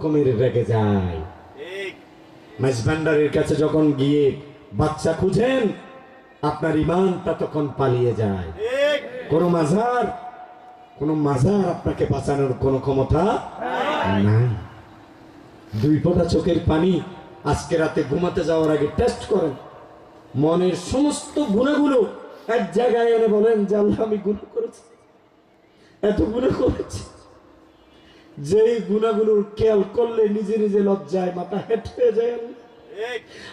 রকমের রেগে যায়। মেজবান্ডারের কাছে যখন গিয়ে বাচ্চা খুঁজেন আপনার ইমানটা তখন পালিয়ে যায়। কোন মাজার কোন মাজার আপনাকে বাঁচানোর কোনো ক্ষমতা নাই। দুই ফোঁটা চোখের পানি আজকে রাতে ঘুমাতে যাওয়ার আগে টেস্ট করেন। মনের সমস্ত গুণাগুলো এক জায়গায় এনে বলেন যে আল্লাহ আমি গুণ করেছি। এত গুণা করেছি। যেই গুণাগুলোর খেয়াল করলে নিজে নিজে লজ্জায় মাথা হেট হয়ে যায়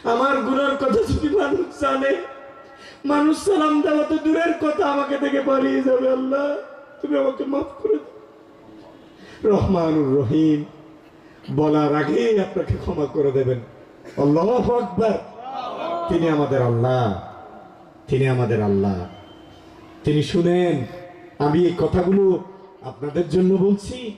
আমার গুণার কথা যদি মানুষ জানে মানুষ সালাম দেওয়া তো দূরের কথা আমাকে দেখে পালিয়ে যাবে আল্লাহ। তুমি আমাকে মাফ করে দাও। রহমানুর রহিম। বলার আগেই আপনাকে ক্ষমা করে দেবেন। আল্লাহ আকবার। তিনি আমাদের আল্লাহ। তিনি আমাদের আল্লাহ। তিনি শুনেন আমি এই কথাগুলো আপনাদের জন্য বলছি।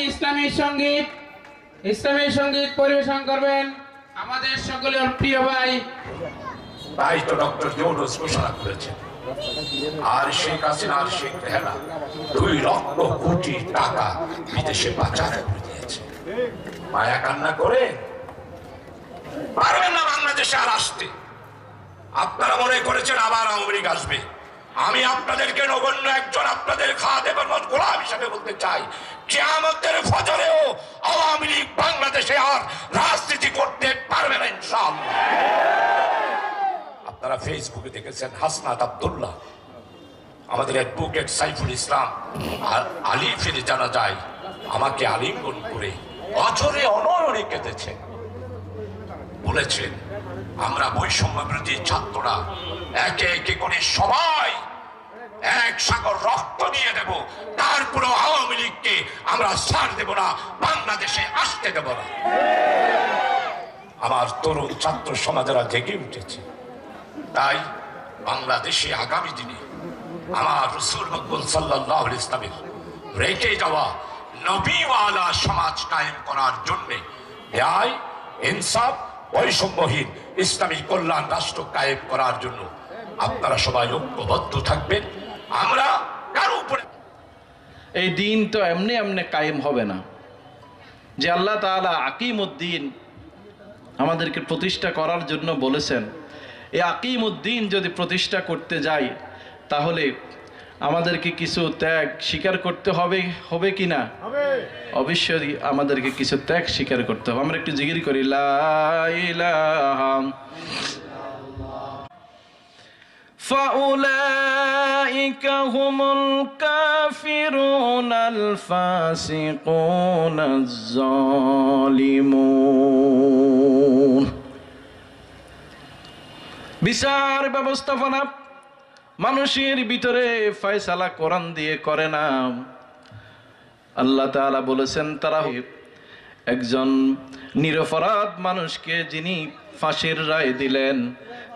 ইসলামী সংগীত ইসলামী সংগীত পরিবেশন করবেন আমাদের সকলের প্রিয় ভাই। তাই তো ডক্টর ইউনুস ঘোষণা করেছেন। আর শেখ হাসিনা আর শেখ রেহানা দুই লক্ষ কোটি টাকা বিদেশে পাচার করে দিয়েছে। মায়া কান্না করে পারবেন না বাংলাদেশে আর আসতে। আপনারা মনে করেছেন আবার আওয়ামী আসবে। আমি আপনাদেরকে নগণ্য একজন আপনাদের খাওয়া দেবেন গোলাম হিসাবে বলতে চাই। যে আমাদের ফজরেও আওয়ামী লীগ বাংলাদেশে আর রাজনীতি করতে পারবে না ইনশাআল্লাহ। আপনারা ফেসবুকে দেখেছেন হাসনাত আব্দুল্লাহ, আমাদের অ্যাডভোকেট সাইফুল ইসলাম, আর ফিরে জানা যায়, আমাকে আলিঙ্গন করে অচরে অনয়নে কেঁদেছেন। বলেছেন, আমরা বৈষম্য বিরোধী ছাত্ররা একে একে করে সবাই এক সাগর রক্ত নিয়ে দেব। তারপরে আওয়ামী লীগকে আমরা ছাড় দেব না, বাংলাদেশে আসতে দেব না। আমার তরুণ ছাত্র সমাজেরা জেগে উঠেছে। তাই বাংলাদেশে আগামী দিনে আমার রসুল মকবুল সাল্লাহ ইসলামের রেখে যাওয়া নবীওয়ালা সমাজ কায়েম করার জন্যে ন্যায়, ইনসাফ, বৈষম্যহীন ইসলামী কল্যাণ রাষ্ট্র কায়েম করার জন্য আপনারা সবাই ঐক্যবদ্ধ থাকবেন। আমরা কারও উপরে। এই দিন তো এমনি এমনি কায়েম হবে না। যে আল্লাহ তাআলা আকিম উদ্দিন আমাদেরকে প্রতিষ্ঠা করার জন্য বলেছেন এই আকিম উদ্দিন যদি প্রতিষ্ঠা করতে যাই তাহলে আমাদেরকে কিছু ত্যাগ স্বীকার করতে হবে হবে কি না? অবশ্যই আমাদেরকে কিছু ত্যাগ স্বীকার করতে হবে। আমরা একটু জিগির করি লা ইলাহা فأولئك هم الكافرون الفاسقون الظالمون বিচার ব্যবস্থাপনা মানুষের ভিতরে ফয়সালা কোরআন দিয়ে করে না আল্লাহ তাআলা বলেছেন তারা একজন নিরপরাধ মানুষকে যিনি ফাঁসির রায় দিলেন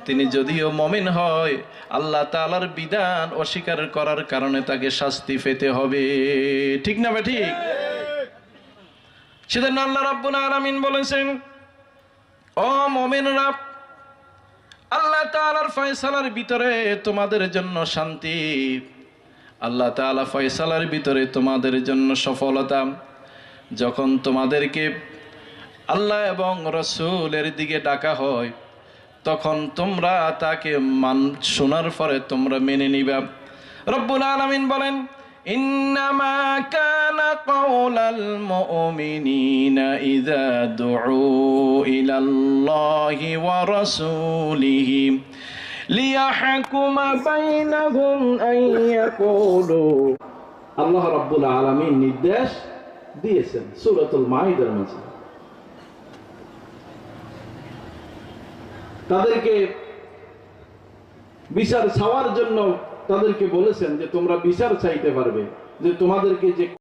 তিনি যদিও মমিন হয় আল্লাহ তাআলার বিধান অস্বীকার করার কারণে তাকে শাস্তি পেতে হবে। ঠিক না ঠিক। সেদিন আল্লাহ রাব্বুল আলামিন বলেছেন ও মমিনরা আল্লাহ তাআলার ফয়সালার ভিতরে তোমাদের জন্য শান্তি। আল্লাহ তাআলা ফয়সালার ভিতরে তোমাদের জন্য সফলতা। যখন তোমাদেরকে আল্লাহ এবং রসুলের দিকে ডাকা হয় তখন তোমরা তাকে মান, শোনার পরে তোমরা মেনে নিবা। রব্বুল আলামিন বলেন, ইন্নামা কানা কাওলাল মুমিনিনা ইযা দুউ ইলাল্লাহি ওয়া রাসূলিহি। লিয়াহকুমা বাইনাহুম আন ইয়াকুলু। আল্লাহ রাব্বুল আলামিন নির্দেশ দিয়েছেন, সূরাতুল মাইদার মাঝে তাদেরকে বিচার চাওয়ার জন্য তাদেরকে বলেছেন যে তোমরা বিচার চাইতে পারবে যে তোমাদেরকে যে